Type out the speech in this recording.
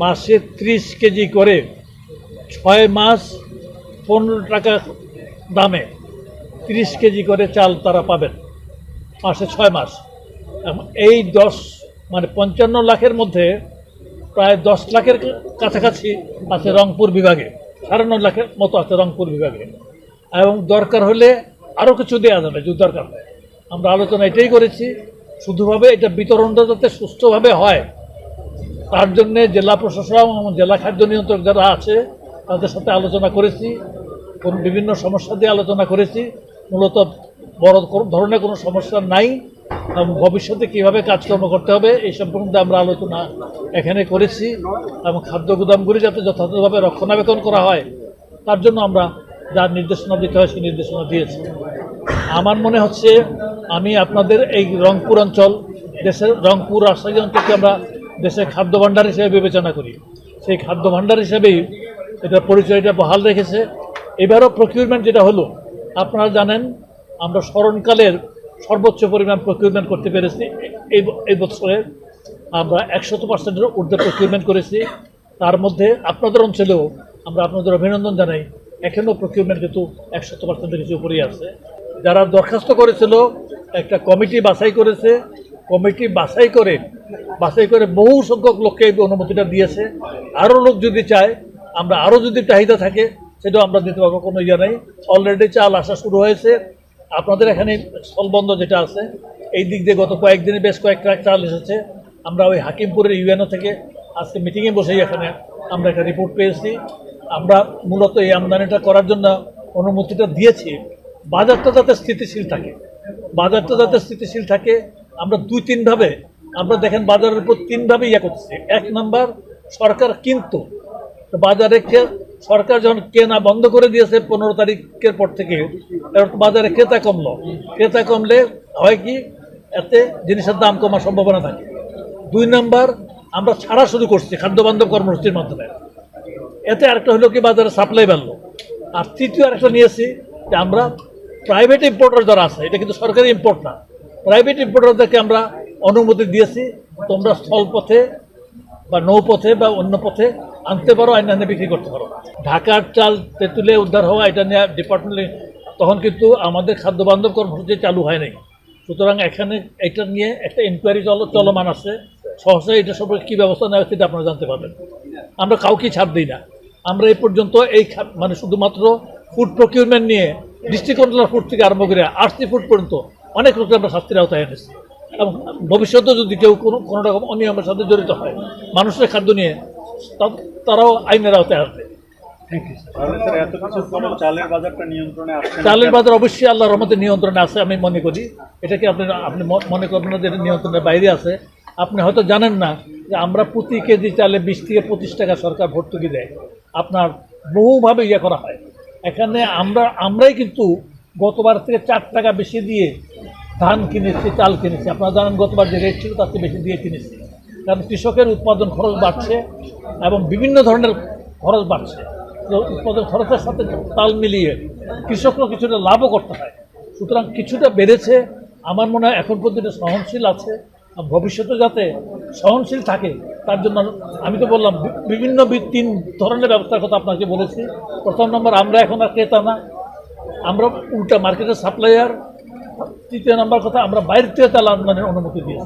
মাসে ত্রিশ কেজি করে ছয় মাস পনেরো টাকা দামে তিরিশ কেজি করে চাল তারা পাবেন, মাসে ছয় মাস। এই দশ মানে পঞ্চান্ন লাখের মধ্যে প্রায় দশ লাখের কাছাকাছি আছে রংপুর বিভাগে, সাড়ে লাখের মতো আছে রংপুর বিভাগে। এবং দরকার হলে আরও কিছু দেওয়া যাবে, যদি দরকার হয়। আমরা আলোচনা এটাই করেছি, শুধুভাবে এটা বিতরণটা যাতে সুষ্ঠুভাবে হয় তার জন্য জেলা প্রশাসন এবং জেলা খাদ্য নিয়ন্ত্রক যারা আছে, তাদের সাথে আলোচনা করেছি, কোন বিভিন্ন সমস্যা দিয়ে আলোচনা করেছি। মূলত বড় ধরনের কোনো সমস্যা নাই, এবং ভবিষ্যতে কীভাবে কাজকর্ম করতে হবে এই সম্পর্কে আমরা আলোচনা এখানে করেছি, এবং খাদ্য গুদামগুলি যাতে যথাযথভাবে রক্ষণাবেক্ষণ করা হয়, তার জন্য আমরা যার নির্দেশনা দিতে হয় সেই নির্দেশনা দিয়েছি। আমার মনে হচ্ছে আমি আপনাদের এই রংপুর অঞ্চল, দেশের রংপুর রাজশাহী অঞ্চলকে আমরা দেশের খাদ্য ভাণ্ডার হিসেবে বিবেচনা করি। সেই খাদ্য ভাণ্ডার হিসেবেই এটা পরিচয়টা বহাল রেখেছে। এবারও প্রকিউরমেন্ট যেটা হলো, আপনারা জানেন, আমরা স্মরণকালের সর্বোচ্চ পরিমাণ প্রকিউরমেন্ট করতে পেরেছি। এই এই বছরে আমরা একশত পার্সেন্টের ঊর্ধ্বে প্রকিউরমেন্ট করেছি। তার মধ্যে আপনাদের অঞ্চলেও আমরা আপনাদের অভিনন্দন জানাই। এখনও প্রকিউরমেন্ট কিন্তু একশত পার্সেন্টের কিছু উপরেই আছে। যারা দরখাস্ত করেছিল, একটা কমিটি বাছাই করেছে। কমিটি বাছাই করে বাছাই করে বহু সংখ্যক লোককে এই অনুমতিটা দিয়েছে। আরও লোক যদি চায়, আমরা আরও যদি চাহিদা থাকে, সেটাও আমরা দিতে পারব, কোনো ইয়ে নেই। অলরেডি চাল আসা শুরু হয়েছে। আপনাদের এখানে স্থলবন্ধ যেটা আছে, এই দিক দিয়ে গত কয়েকদিনে বেশ কয়েক ট্রাক চাল এসেছে। আমরা ওই হাকিমপুরের ইউএনও থেকে আজকে মিটিংয়ে বসেই এখানে আমরা একটা রিপোর্ট পেয়েছি। আমরা মূলত এই আমদানিটা করার জন্য অনুমতিটা দিয়েছি। বাজারটা যাতে স্থিতিশীল থাকে। বাজারটা যাতে স্থিতিশীল থাকে, আমরা দুই তিনভাবে আমরা দেখেন বাজারের উপর তিনভাবে ইয়ে করছে এক নাম্বার, সরকার কিন্তু বাজারে সরকার যখন কেনা বন্ধ করে দিয়েছে পনেরো তারিখের পর থেকে বাজারে ক্রেতা কমলো। ক্রেতা কমলে হয় কি, এতে জিনিসের দাম কমার সম্ভাবনা থাকে। দুই নাম্বার, আমরা ছাড়া শুরু করছি খাদ্য বান্ধব কর্মসূচির মাধ্যমে। এতে আরেকটা হলো কি, বাজারে সাপ্লাই বাড়লো। আর তৃতীয় আরেকটা নিয়েছি, যে আমরা প্রাইভেট ইম্পোর্টার যারা আছে, এটা কিন্তু সরকারি ইম্পোর্ট না। প্রাইভেট ইম্পোর্টারদেরকে আমরা অনুমতি দিয়েছি, তোমরা স্থলপথে বা নৌপথে বা অন্য পথে আনতে পারো, আইন আইনে বিক্রি করতে পারো। ঢাকার চাল তেঁতুলে উদ্ধার হওয়া এটা নিয়ে ডিপার্টমেন্টে তখন কিন্তু আমাদের খাদ্য বান্ধব কর্মসূচি চালু হয় নাই। সুতরাং এখানে এটা নিয়ে একটা ইনকোয়ারি চল, চলমান আছে। সহসা এটা সম্পর্কে কী ব্যবস্থা নেওয়া সেটা আপনারা জানতে পারবেন। আমরা কাউকে ছাড় দিই না। আমরা এই পর্যন্ত এই মানে শুধুমাত্র ফুড প্রকিউরমেন্ট নিয়ে ডিস্ট্রিক্ট কন্ট্রোলার ফুড থেকে আরম্ভ করে আরসি ফুড পর্যন্ত অনেক লোককে আমরা শাস্তির আওতায় এনেছি। ভবিষ্যতে যদি কেউ কোনো কোনো রকম অনিয়মের সাথে জড়িত হয় মানুষের খাদ্য নিয়ে তারাও আইনের আওতায় আসবে। চালের বাজার অবশ্যই আল্লাহ রহমতের নিয়ন্ত্রণে আছে আমি মনে করি। এটাকে আপনি আপনি মনে করবেন না যে এটা নিয়ন্ত্রণের বাইরে আছে? আপনি হয়তো জানেন না যে আমরা প্রতি কেজি চালে বিশ থেকে পঁচিশ টাকা সরকার ভর্তুকি দেয়। আপনার বহুভাবে ইয়ে করা হয়। এখানে আমরা আমরাই কিন্তু গতবার থেকে চার টাকা বেশি দিয়ে ধান কিনেছি, চাল কিনেছি। আপনারা জানেন গতবার যে রেট ছিল, তার চেয়ে বেশি দিয়ে কিনেছি। কারণ কৃষকের উৎপাদন খরচ বাড়ছে এবং বিভিন্ন ধরনের খরচ বাড়ছে। তো উৎপাদন খরচের সাথে তাল মিলিয়ে কৃষকরা কিছুটা লাভও করতে হয় সুতরাং কিছুটা বেড়েছে। আমার মনে হয় এখন পর্যন্ত সহনশীল আছে। ভবিষ্যতে যাতে সহনশীল থাকে, তার জন্য আমি তো বললাম বিভিন্ন তিন ধরনের ব্যবস্থার কথা আপনাকে বলেছি। প্রথম নম্বর, আমরা এখন আর ক্রেতা না। আমরা উল্টা মার্কেটের সাপ্লাইয়ার তৃতীয় নম্বর কথা আমরা বাইরে থেকে তালা আমদানির অনুমতি দিয়েছি।